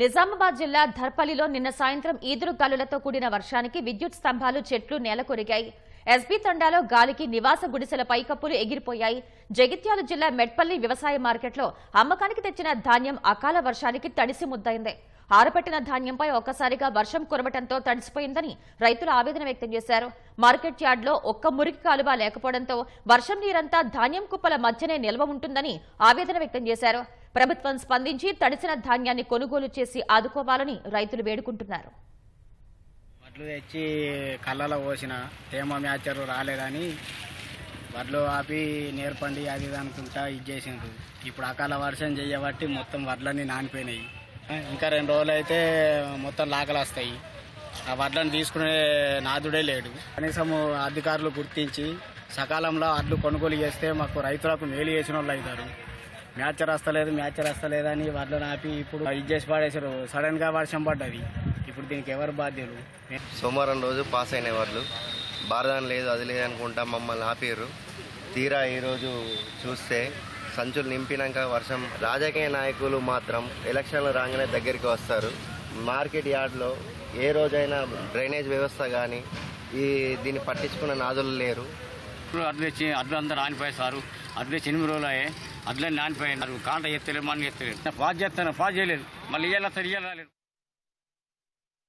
నిజామాబాద్ జిల్లా ధర్పల్లిలో నిన్న సాయంత్రం ఈదురు గాలులతో కూడిన వర్షానికి విద్యుత్ స్తంభాలు చెట్లు నేలకొరిగాయి ఎస్బీ తండాలో గాలికి నివాస గుడిసెల పైకప్పులు ఎగిరిపోయాయి. జగిత్యాల జిల్లా మెట్పల్లి వ్యవసాయ మార్కెట్లో అమ్మకానికి తెచ్చిన ధాన్యం అకాల వర్షానికి తడిసి ముద్దైంది. ఆరపెట్టిన ధాన్యంపై ఒక్కసారిగా వర్షం కురవటంతో తడిసిపోయిందని రైతులు ఆవేదన వ్యక్తం చేశారు. మార్కెట్ యార్డ్లో ఒక్క మురికి కాలువ లేకపోవడంతో వర్షం నీరంతా ధాన్యం కుప్పల మధ్యనే నిల్వ ఉంటుందని ఆవేదన వ్యక్తం చేశారు. ప్రభుత్వం స్పందించి తడిసిన ధాన్యాన్ని కొనుగోలు చేసి ఆదుకోవాలని రైతులు వేడుకుంటున్నారు. వడ్లు తెచ్చి కళ్ళలో పోసిన తేమ మ్యాచర్ రాలేదని వడ్లు ఆపి నేర్పండి అది అనుకుంటా ఇది చేసిండ్రు. ఇప్పుడు అకాల వర్షం చేయబట్టి మొత్తం వడ్లన్నీ నానిపోయినాయి. ఇంకా రెండు రోజులు అయితే మొత్తం లాకలు వస్తాయి. ఆ వడ్లను తీసుకునే నాదుడే లేడు. కనీసం అధికారులు గుర్తించి సకాలంలో వడ్లు కొనుగోలు చేస్తే మాకు రైతులకు మేలు చేసిన వాళ్ళు అవుతారు. మ్యాచ్ రాస్తలేదు వస్తలేదు రాస్తలేదు అని వడ్లను ఆపి ఇప్పుడు ఇది చేసి పాడేశారు. సడన్గా వర్షం పడ్డది. ఇప్పుడు దీనికి ఎవరు బాధ్యులు? సోమవారం రోజు పాస్ అయిన వాళ్ళు భారతం లేదు అది లేదు అనుకుంటా మమ్మల్ని ఆపారు తీరా ఈరోజు చూస్తే సంచులు నింపినాక వర్షం. రాజకీయ నాయకులు మాత్రం ఎలక్షన్లు రాగానే దగ్గరికి వస్తారు. మార్కెట్ యార్డ్లో ఏ రోజైనా డ్రైనేజ్ వ్యవస్థ కానీ ఈ దీన్ని పట్టించుకున్న నాదులు లేరు. ఇప్పుడు అడ్లు తెచ్చి అడ్లు అంతా నానిపోయాయి సారు. అడ్లు తెచ్చి ఎనిమిది రోజులు అయ్యాయి. అడ్లు నానిపోయాయి. కాంట ఎత్తలేదు మన ఎత్తలేదు. పాస్ చేస్తాను పాస్ చేయలేదు. మళ్ళీ ఇయ్యాలి ఇయ్యాలి రాలేదు.